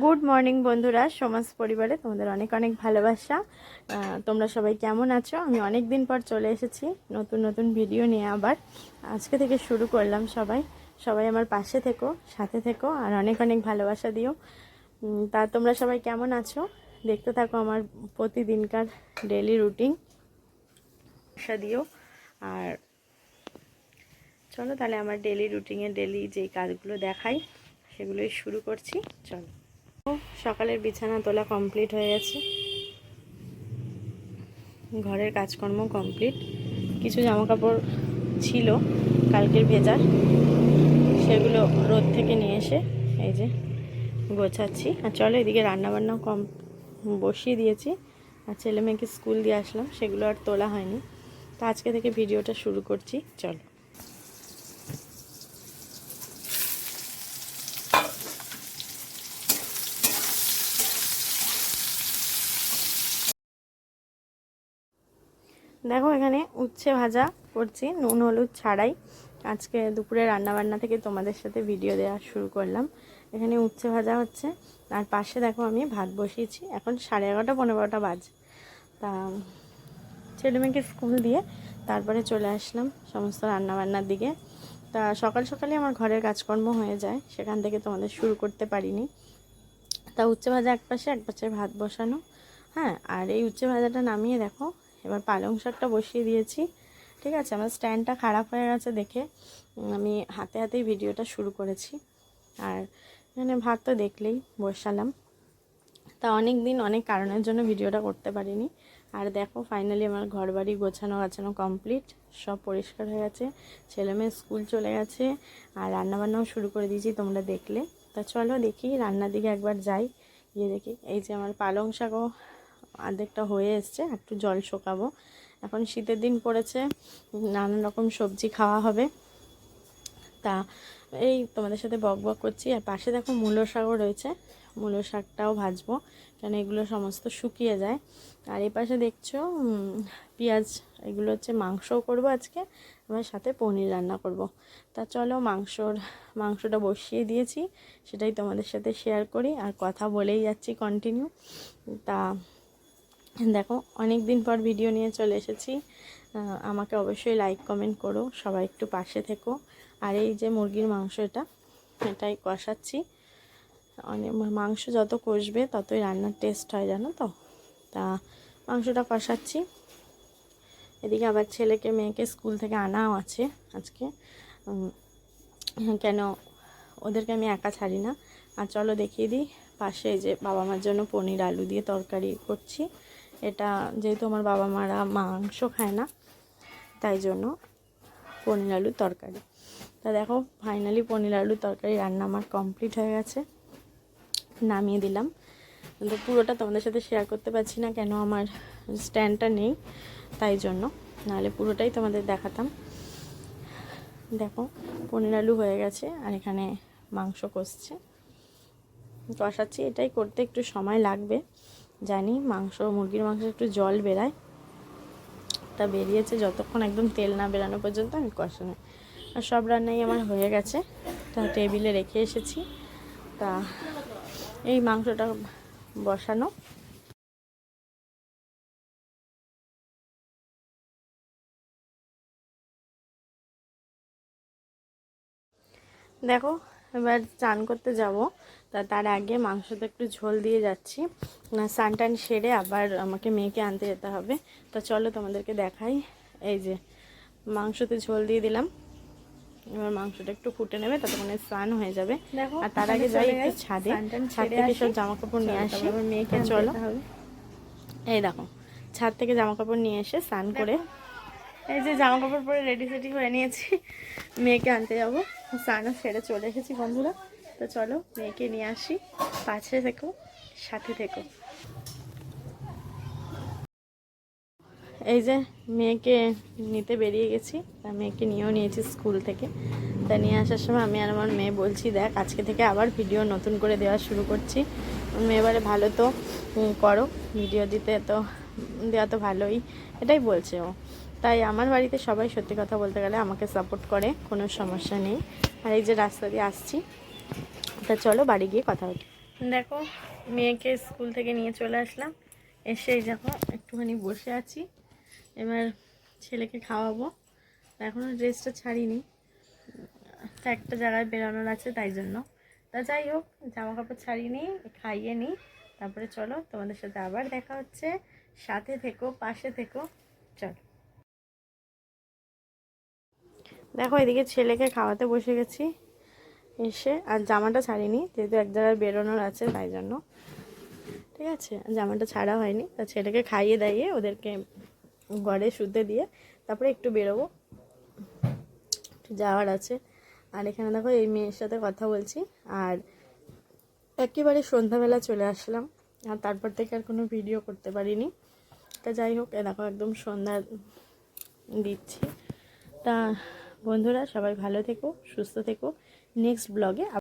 Good morning বন্ধুরা। সমাজ পরিবারে তোমাদের অনেক অনেক ভালোবাসা। তোমরা সবাই কেমন আছো? আমি অনেক দিন পর চলে এসেছি নতুন নতুন ভিডিও নিয়ে আবার। আজকে থেকে শুরু করলাম সবাই। সবাই আমার পাশে থেকো, সাথে থেকো, আর অনেক অনেক ভালোবাসা দিও। তা তোমরা সবাই কেমন আছো? দেখতে থাকো আমার প্রতিদিনকার ডেলি রুটিন আশা দিও। আর চলো তাহলে আমার ডেলি রুটিনে ডেলি যেই কাজগুলো দেখাই, সেগুলোই শুরু করছি। চলো। সকালের বিছানা তোলা কমপ্লিট হয়ে গেছে। ঘরের কাজকর্ম কমপ্লিট কিছু জামা কাপড় ছিল, কালকের ভেজার সেগুলো রোদ থেকে নিয়ে এসে এই যে গোছাচ্ছি। আর চলো এদিকে রান্নাবান্নাও কম বসিয়ে দিয়েছি। আর ছেলে মেয়েকে স্কুল দিয়ে আসলাম, সেগুলো আর তোলা হয়নি। তো আজকে থেকে ভিডিওটা শুরু করছি। চলো। দেখো এখানে উচ্ছে ভাজা করছি, নুন, হলুদ ছাড়াই। আজকে দুপুরে রান্নাবান্না থেকে তোমাদের সাথে ভিডিও দেওয়া শুরু করলাম। এখানে উচ্ছে ভাজা হচ্ছে, আর পাশে দেখো আমি ভাত বসিয়েছি। এখন সাড়ে এগারোটা, পনেরো বারোটা বাজ। তা, ছেলে মেয়েকে স্কুল দিয়ে তারপরে চলে আসলাম সমস্ত রান্নাবান্নার দিকে। তা, সকাল সকালে আমার ঘরের কাজকর্ম হয়ে যায়, সেখান থেকে তোমাদের শুরু করতে পারিনি। তা, উচ্ছে ভাজা এক পাশে এক পাশে ভাত বসানো। হ্যাঁ আর এই উচ্ছে ভাজাটা নামিয়ে দেখো এবার পালং শাকটা বসিয়ে দিয়েছি। ঠিক আছে, আমার স্ট্যান্ডটা খারাপ হয়ে গেছে দেখে। আমি হাতে হাতেই ভিডিওটা শুরু করেছি। আর এখানে ভাত তো দেখলেই বসালাম। তা অনেক দিন অনেক কারণের জন্য ভিডিওটা করতে পারিনি। আর দেখো ফাইনালি আমার ঘর বাড়ি গোছানো গাছানো কমপ্লিট সব পরিষ্কার হয়ে গেছে। ছেলে মেয়ে স্কুল চলে গেছে, আর রান্নাবান্নাও শুরু করে দিয়েছি তোমরা দেখলে। তা চলো দেখি রান্নার দিকে একবার যাই, গিয়ে দেখি। এই যে আমার পালং শাকও অর্ধেকটা হয়ে এসছে, একটু জল শোকাবো। এখন শীতের দিন পড়েছে, নানান রকম সবজি খাওয়া হবে। তা এই তোমাদের সাথে বক বক করছি। আর পাশে দেখো মূলো শাকও রয়েছে, মূলো শাকটাও ভাজবো কারণ এগুলো সমস্ত শুকিয়ে যায়। আর এই পাশে দেখছ পেঁয়াজ, এগুলো হচ্ছে মাংসও করব আজকে আমার সাথে পনির রান্না করব। তা চলো মাংসর, মাংসটা বসিয়ে দিয়েছি, সেটাই তোমাদের সাথে শেয়ার করি। আর কথা বলেই যাচ্ছি কন্টিনিউ তা দেখো অনেক দিন পর ভিডিও নিয়ে চলে এসেছি। আমাকে অবশ্যই লাইক কমেন্ট করো, সবাই একটু পাশে থেকো। আর এই যে মুরগির মাংস এটা, এটাই কষাচ্ছি। অনেক মাংস যত কষবে, ততই রান্নার টেস্ট হয়, জানো তো? তা মাংসটা কষাচ্ছি। এদিকে আবার ছেলেকে, মেয়েকে স্কুল থেকে আনাও আছে আজকে। কেন ওদেরকে আমি একা ছাড়ি না। আর চলো দেখিয়ে দিই, পাশে যে বাবা মার জন্য পনির, আলু দিয়ে তরকারি করছি। এটা যেহেতু আমার বাবা মারা মাংস খায় না, তাই জন্য পনির আলুর তরকারি। তা দেখো ফাইনালি পনির আলুর তরকারি রান্না আমার কমপ্লিট হয়ে গেছে। নামিয়ে দিলাম। কিন্তু পুরোটা তোমাদের সাথে শেয়ার করতে পারছি না কেন আমার স্ট্যান্ডটা নেই, তাই জন্য। নাহলে পুরোটাই তোমাদের দেখাতাম। দেখো, পনির আলু হয়ে গেছে আর এখানে মাংস কষছে। কষাচ্ছি এটাই করতে একটু সময় লাগবে। জানি, মাংস, মুরগির মাংস একটু জল বেরায়। তা বেরিয়েছে যতক্ষণ একদম তেল না বেরানো পর্যন্ত আমি কষানো আর সব রান্নাই আমার হয়ে গেছে। তা টেবিলে রেখে এসেছি। তা এই মাংসটা বসানো। দেখো এবার চান করতে যাব। তা তার আগে মাংসতে একটু ঝোল দিয়ে যাচ্ছি। স্নান টান সেরে আবার আমাকে মেয়েকে আনতে যেতে হবে। তা চলো তোমাদেরকে দেখাই। এই যে মাংসতে ঝোল দিয়ে দিলাম। এবার মাংসটা একটু ফুটে নেবে ততক্ষণে স্নান হয়ে যাবে। আর তার আগে যাই একটু ছাদে। ছাদ থেকে সব জামা কাপড় নিয়ে আসি। মেয়েকে চলো। এই দেখো ছাদ থেকে জামা কাপড় নিয়ে এসে স্নান করে এই যে জামা কাপড় পরে রেডি সেডি হয়ে নিয়েছি। মেয়েকে আনতে যাব। স্নানও সেরে চলে এসেছি বন্ধুরা। তো চলো মেয়েকে নিয়ে আসি। পাশে থেকো, সাথে থেকো। এই যে মেয়েকে নিতে বেরিয়ে গেছি। তা মেয়েকে নিয়েও নিয়েছি স্কুল থেকে। তা নিয়ে আসার সময় আমি আর আমার মেয়ে বলছি, দেখ, আজকে থেকে আবার ভিডিও নতুন করে দেওয়া শুরু করছি। এবারে ভালো তো করো। ভিডিও দিতে তো, দেওয়া তো ভালোই। এটাই বলছে ও। তাই আমার বাড়িতে সবাই সত্যি কথা বলতে গেলে আমাকে সাপোর্ট করে, কোনো সমস্যা নেই। আর এই যে রাস্তা দিয়ে আসছি, তা চলো বাড়ি গিয়ে কথা বলি। দেখো, মেয়েকে স্কুল থেকে নিয়ে চলে আসলাম। এসে দেখো, একটুখানি বসে আছি। এবার ছেলেকে খাওয়াবো। এখনও ড্রেসটা ছাড়িনি। তা একটা জায়গায় বেরোনোর আছে তাই জন্য। তা যাই হোক জামা কাপড় ছাড়িয়ে নিই খাইয়ে নিই তারপরে চলো তোমাদের সাথে আবার দেখা হচ্ছে। সাথে থেকো, পাশে থেকো। চলো। দেখো, এদিকে ছেলেকে খাওয়াতে বসে গেছি এসে, আর জামাটা ছাড়িনি, যেহেতু এক জায়গায় বেরোনোর আছে, তাই জন্য। ঠিক আছে, জামাটা ছাড়া হয়নি। তা ছেলেকে খাইয়ে দাইয়ে ওদেরকে ঘরে শুতে দিয়ে তারপরে একটু বেরোবো। একটু যাওয়ার আছে। আর এখানে দেখো, এই মেয়ের সাথে কথা বলছি। আর একেবারে সন্ধ্যাবেলা চলে আসলাম। আর তারপর থেকে আর কোনো ভিডিও করতে পারিনি। তা যাই হোক, এ দেখো, একদম সন্ধ্যা দিচ্ছি। তা বন্ধুরা সবাই ভালো থেকো সুস্থ থেকো। নেক্সট ব্লগে